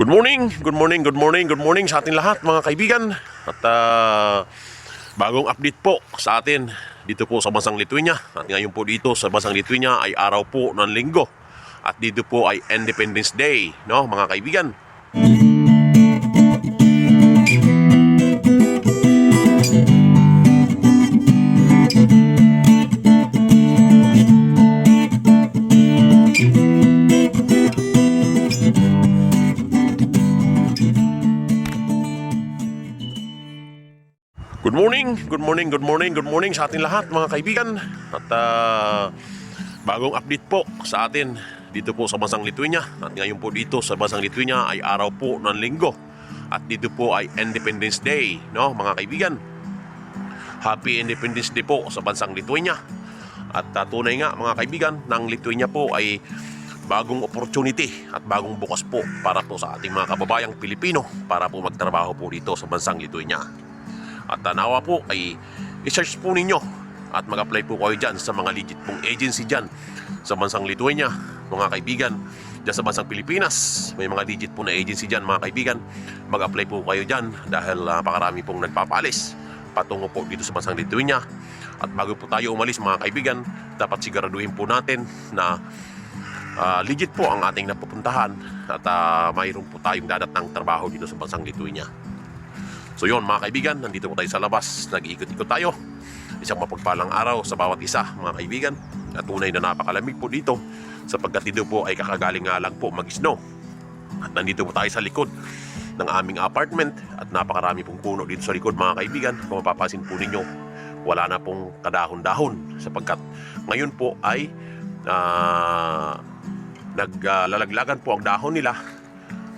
Good morning, good morning, good morning, good morning sa ating lahat mga kaibigan. At ah, bagong update po sa atin dito po sa Bansang Lithuania. At ngayon po dito sa Bansang Lithuania ay araw po ng linggo. At dito po ay Independence Day, no mga kaibigan. Morning, good morning, good morning, good morning sa ating lahat mga kaibigan. At ah, bagong update po sa atin dito po sa Bansang Lithuania. At ngayon po dito sa Bansang Lithuania ay araw po ng linggo. At dito po ay Independence Day, no mga kaibigan. Happy Independence Day po sa Bansang Lithuania. At ah, tunay nga mga kaibigan, ng Lithuania po ay bagong opportunity at bagong bukas po para po sa ating mga kababayang Pilipino para po magtrabaho po dito sa Bansang Lithuania. At tanawa po ay i-search po ninyo at mag-apply po kayo dyan sa mga legit pong agency dyan sa bansang Lithuania, mga kaibigan. Dyan sa bansang Pilipinas, may mga legit po na agency dyan, mga kaibigan. Mag-apply po kayo dyan dahil uh, pong nagpapalis patungo po dito sa bansang Lithuania. At bago po tayo umalis, mga kaibigan, dapat siguraduhin po natin na ah, legit po ang ating napupuntahan at uh, mayroon po tayong dadatang trabaho dito sa bansang Lithuania. So yun mga kaibigan, nandito po tayo sa labas, nag-iikot-ikot tayo. Isang mapagpalang araw sa bawat isa mga kaibigan. At tunay na napakalamig po dito sapagkat dito po ay kakagaling nga lang po mag-snow. At nandito po tayo sa likod ng aming apartment at napakarami pong puno dito sa likod mga kaibigan. Kung mapapasin po ninyo, wala na pong kadahon-dahon sapagkat ngayon po ay ah, naglalaglagan po ang dahon nila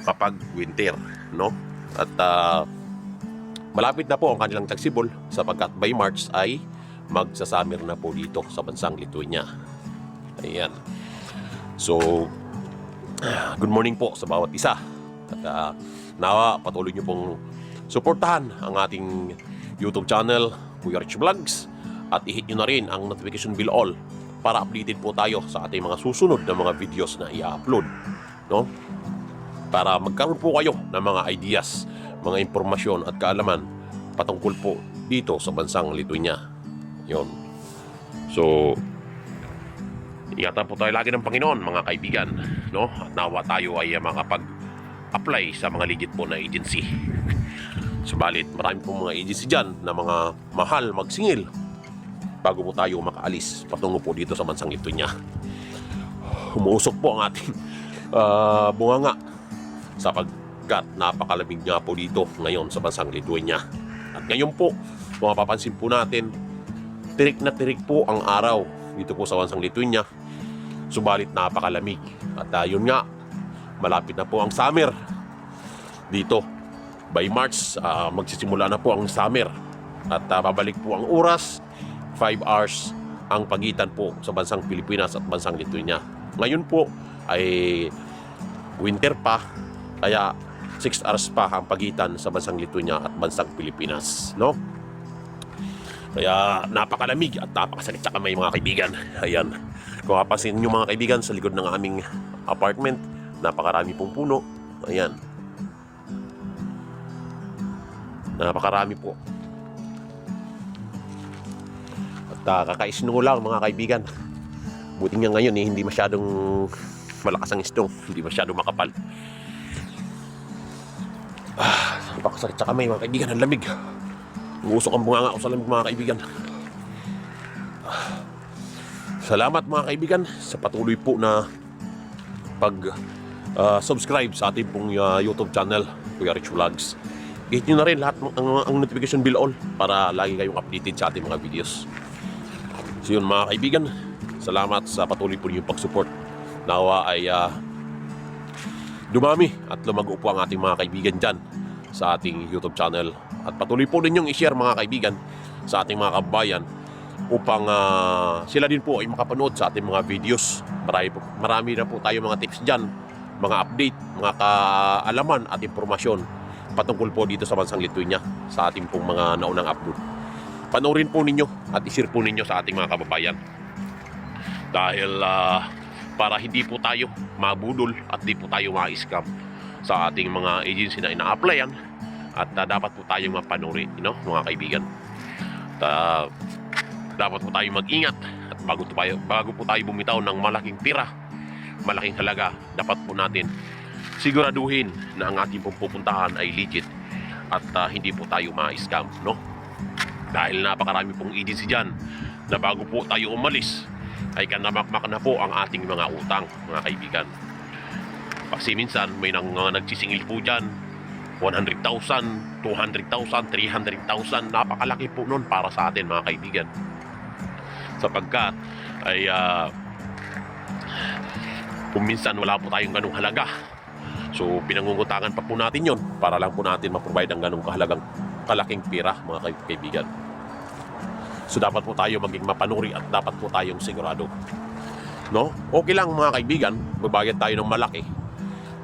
kapag winter, no? At ah, Malapit na po ang kanilang tagsibol sapagkat by March ay magsasummer na po dito sa bansang Lithuania. Ayan. So, good morning po sa bawat isa. At ah, nawa patuloy niyo pong suportahan ang ating YouTube channel, Kuya Rich Vlogs. At i-hit nyo na rin ang notification bell all para updated po tayo sa ating mga susunod na mga videos na i-upload. No? para magkaroon po kayo ng mga ideas, mga impormasyon at kaalaman patungkol po dito sa bansang Lithuania. Yon. So, ingatan po tayo lagi ng Panginoon, mga kaibigan. No? At nawa tayo ay makapag-apply sa mga legit po na agency. Subalit, marami po mga agency dyan na mga mahal magsingil bago po tayo makaalis patungo po dito sa bansang Lithuania. Umuusok po ang ating ah, bunganga sapagkat napakalamig nga po dito ngayon sa bansang Lithuania. At ngayon po, kung mapapansin po natin, tirik na tirik po ang araw dito po sa bansang Lithuania. Subalit napakalamig. At uh, yun nga, malapit na po ang summer dito. By March, ah, magsisimula na po ang summer. At ah, babalik po ang oras, 5 hours ang pagitan po sa bansang Pilipinas at bansang Lithuania. Ngayon po ay winter pa, kaya 6 hours pa ang pagitan sa bansang Lithuania at bansang Pilipinas, no? Kaya napakalamig at napakasakit sa kamay mga kaibigan. Ayan. Kung kapasin nyo mga kaibigan sa likod ng aming apartment, napakarami pong puno. Ayan. Napakarami po. At uh, kakaisno lang mga kaibigan. Buti nga ngayon eh, hindi masyadong malakas ang istong, hindi masyadong makapal. Napakasakit sa kamay mga kaibigan, ang lamig. Umusok ang bunganga ko sa lamig mga kaibigan. Salamat mga kaibigan sa patuloy po na pag ah, subscribe sa ating pong ah, YouTube channel, Kuya Rich Vlogs. Hit nyo na rin lahat ng ang, ang notification bell all para lagi kayong updated sa ating mga videos. So yun mga kaibigan, salamat sa patuloy po ninyong pag-support. Nawa ay ah, dumami at lumago po ang ating mga kaibigan dyan sa ating YouTube channel. At patuloy po ninyong i-share mga kaibigan sa ating mga kabayan upang ah, sila din po ay makapanood sa ating mga videos. Marami, po, marami na po tayo mga tips dyan, mga update, mga kaalaman at impormasyon patungkol po dito sa bansang Lithuania sa ating pong mga naunang upload. Panoorin po ninyo at isir po ninyo sa ating mga kababayan. Dahil ah, para hindi po tayo mabudol at hindi po tayo ma-scam sa ating mga agency na ina-applyan at ah, dapat po tayong mapanuri, you know, mga kaibigan. At, ah, dapat po tayong mag-ingat at bago, tayo, bago po tayo bumitaw ng malaking tira, malaking halaga, dapat po natin siguraduhin na ang ating pupuntahan ay legit at ah, hindi po tayo ma-scam, no? Dahil napakarami pong agency dyan na bago po tayo umalis ay kanamakmak na po ang ating mga utang, mga kaibigan. Kasi minsan may nang uh, nagsisingil po dyan. 100,000, 200,000, 300,000 napakalaki po nun para sa atin mga kaibigan. Sapagkat ay ah, kung minsan wala po tayong ganung halaga so pinangungutangan pa po natin yon para lang po natin ma-provide ang ganung kahalagang kalaking pira mga kaib- kaibigan. So dapat po tayo maging mapanuri at dapat po tayong sigurado. No? Okay lang mga kaibigan. Magbayad tayo ng malaki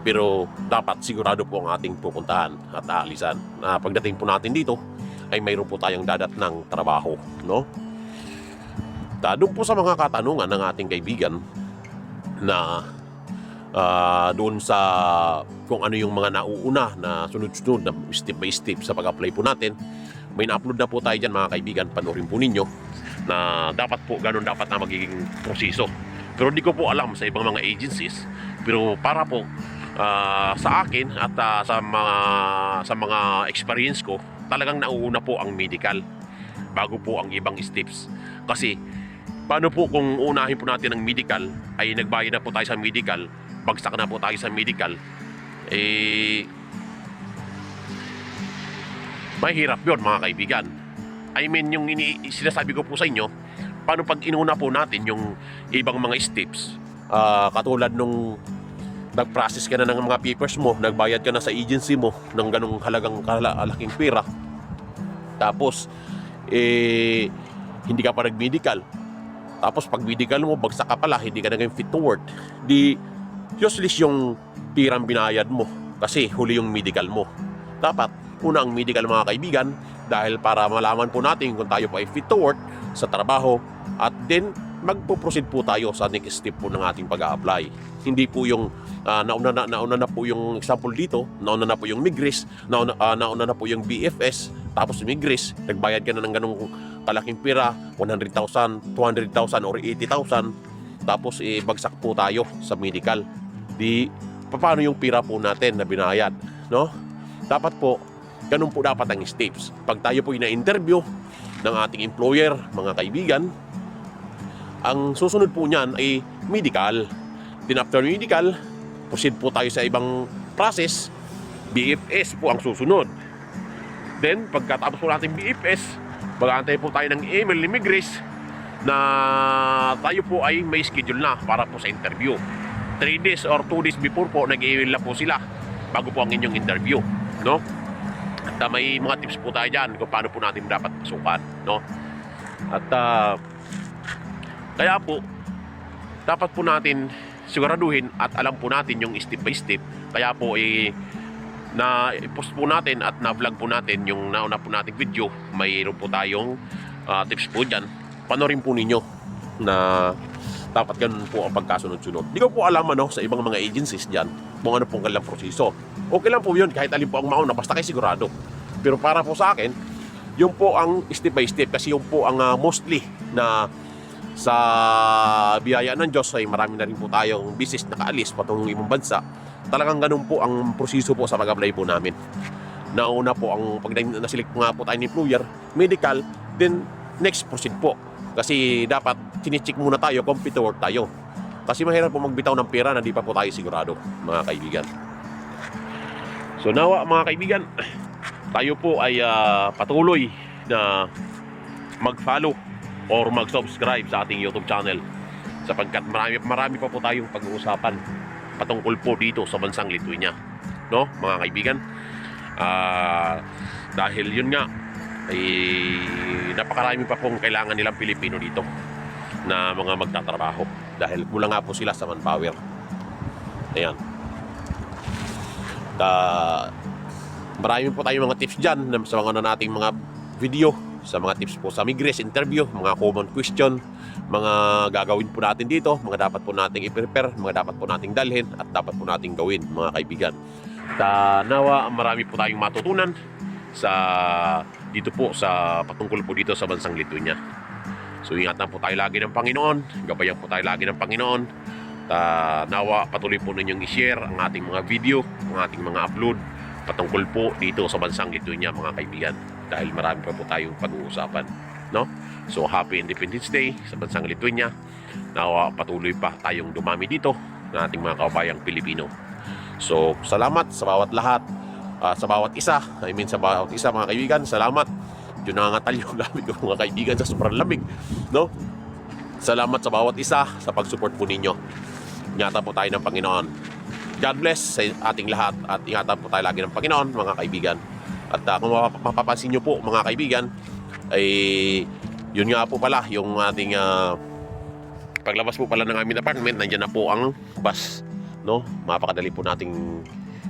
pero dapat sigurado po ang ating pupuntahan at aalisan na pagdating po natin dito ay mayroon po tayong dadat ng trabaho no Ta, doon po sa mga katanungan ng ating kaibigan na ah, doon sa kung ano yung mga nauuna na sunod-sunod na step by step sa pag-apply po natin. May na-upload na po tayo dyan mga kaibigan, panoorin po ninyo na dapat po ganun dapat na magiging proseso. Pero hindi ko po alam sa ibang mga agencies. Pero para po ah, sa akin at ah, sa mga sa mga experience ko, talagang nauuna po ang medical bago po ang ibang steps. Kasi paano po kung unahin po natin ang medical ay nagbayad na po tayo sa medical bagsak na po tayo sa medical eh mahirap yun mga kaibigan I mean yung ini sinasabi ko po sa inyo paano pag inuna po natin yung ibang mga steps Ah, katulad nung nag-process ka na ng mga papers mo nagbayad ka na sa agency mo ng ganong halagang kalaking pera tapos eh hindi ka pa nag-medical tapos pag medical mo, bagsak ka pala, hindi ka naging fit to work. Di, useless yung pirang binayad mo kasi huli yung medical mo. Dapat, una ang medical mga kaibigan dahil para malaman po natin kung tayo pa ay fit to work sa trabaho at then magpo-proceed po tayo sa next step po ng ating pag-a-apply. Hindi po yung ah, nauna, na, nauna na po yung example dito, nauna na po yung Migris, nauna, ah, nauna na po yung BFS, tapos Migris, nagbayad ka na ng ganong kalaking pira, 100,000, 200,000 or 80,000, tapos eh, po tayo sa medical. Di, paano yung pira po natin na binayad, no? Dapat po, ganun po dapat ang steps. Pag tayo po ina-interview ng ating employer, mga kaibigan, ang susunod po niyan ay medical. Then after medical, proceed po tayo sa ibang process. BFS po ang susunod. Then, pagkatapos po natin BFS, mag-aantay po tayo ng email ni Migris na tayo po ay may schedule na para po sa interview. 3 days or 2 days before po, nag-email na po sila bago po ang inyong interview. No? At ah, may mga tips po tayo dyan kung paano po natin dapat pasukan. No? At ah, kaya po, dapat po natin siguraduhin at alam po natin yung step by step. Kaya po, eh, na post po natin at na-vlog po natin yung nauna po nating video. Mayroon po tayong ah, tips po dyan. Panorin po ninyo na dapat ganun po ang pagkasunod-sunod. Hindi ko po alam ano sa ibang mga agencies dyan kung ano pong kanilang proseso. Okay lang po yun kahit alin po ang mauna basta kayo sigurado. Pero para po sa akin, yung po ang step by step kasi yung po ang ah, mostly na sa biyaya ng Diyos ay marami na rin po tayong business na kaalis patungong ibang bansa. Talagang ganun po ang proseso po sa pag-apply po namin. Nauna po ang pag na-select po nga po tayo ni employer, medical, then next proceed po. Kasi dapat tinicheck muna tayo kung work tayo. Kasi mahirap po magbitaw ng pera na di pa po tayo sigurado, mga kaibigan. So nawa mga kaibigan, tayo po ay ah, patuloy na mag-follow or mag-subscribe sa ating YouTube channel sapagkat marami, marami pa po tayong pag-uusapan patungkol po dito sa bansang Lithuania. No, mga kaibigan? Ah, dahil yun nga, ay napakarami pa pong kailangan nilang Pilipino dito na mga magtatrabaho dahil kulang nga po sila sa manpower. Ayan. Ta marami po tayong mga tips dyan sa mga na nating mga video sa mga tips po sa Migres interview, mga common question, mga gagawin po natin dito, mga dapat po nating i-prepare, mga dapat po nating dalhin at dapat po nating gawin mga kaibigan. Ta nawa marami po tayong matutunan sa dito po sa patungkol po dito sa bansang Lithuania. So ingatan po tayo lagi ng Panginoon, gabayan po tayo lagi ng Panginoon. Ta nawa patuloy po ninyong i-share ang ating mga video, ang ating mga upload patungkol po dito sa bansang Lithuania mga kaibigan dahil marami pa po tayong pag-uusapan, no? So happy Independence Day sa bansang Lithuania. Nawa patuloy pa tayong dumami dito ng ating mga kabayang Pilipino. So salamat sa bawat lahat, ah, sa bawat isa, I mean sa bawat isa mga kaibigan, salamat. Yun nangangatal yung gamit ko mga kaibigan sa sobrang lamig, no? Salamat sa bawat isa sa pag-support po ninyo. Ingatan po tayo ng Panginoon. God bless sa ating lahat at ingatan po tayo lagi ng Panginoon mga kaibigan. At ah, kung mapap- mapapansin nyo po mga kaibigan, ay yun nga po pala yung ating ah, paglabas po pala ng aming apartment, nandiyan na po ang bus. No? Mapakadali po nating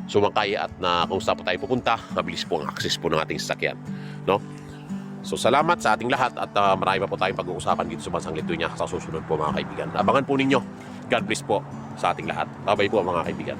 sumakay at na kung saan po tayo pupunta, mabilis po ang access po ng ating sasakyan. No? So salamat sa ating lahat at ah, marami pa po tayong pag-uusapan dito sa Bansang Lithuania sa susunod po mga kaibigan. Abangan po ninyo. God bless po sa ating lahat. Bye-bye po mga kaibigan.